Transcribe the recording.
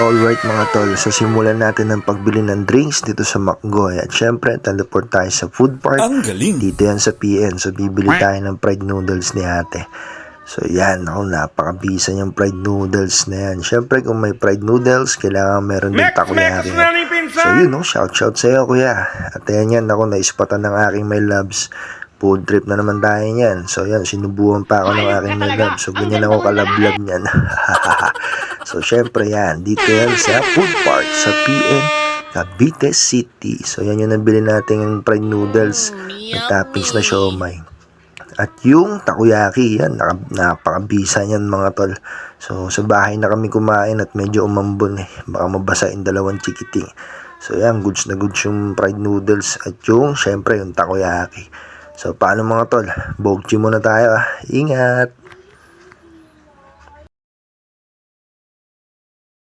Alright mga tol, so simulan natin ang pagbili ng drinks dito sa Macgoy. At syempre, teleport tayo sa food park. Ang galing. Dito yan sa PN. So bibili tayo ng fried noodles ni ate. So yan, ako napakabisa yung fried noodles na yan. Syempre kung may fried noodles, kailangan meron din ni Pinsan! So yun no, shout shout sa'yo kuya. At ayan yan, ako naispatan ng aking my loves. Food trip na naman tayo niyan. So yan, sinubuhan pa ako ng aking my loves. So ganyan ako kalablab niyan. so syempre yan, dito yan sa food park sa PN Cavite City. So yan yung nabili natin yung fried noodles na toppings na siomay. At yung takoyaki, yan, napakabisa niyan mga tol. So, sa bahay na kami kumain at medyo umambon eh. Baka mabasa yung dalawang chikiting. So, yan, goods na goods yung fried noodles at yung, syempre, yung takoyaki. So, paano mga tol? Bogchi muna tayo ah. Ingat!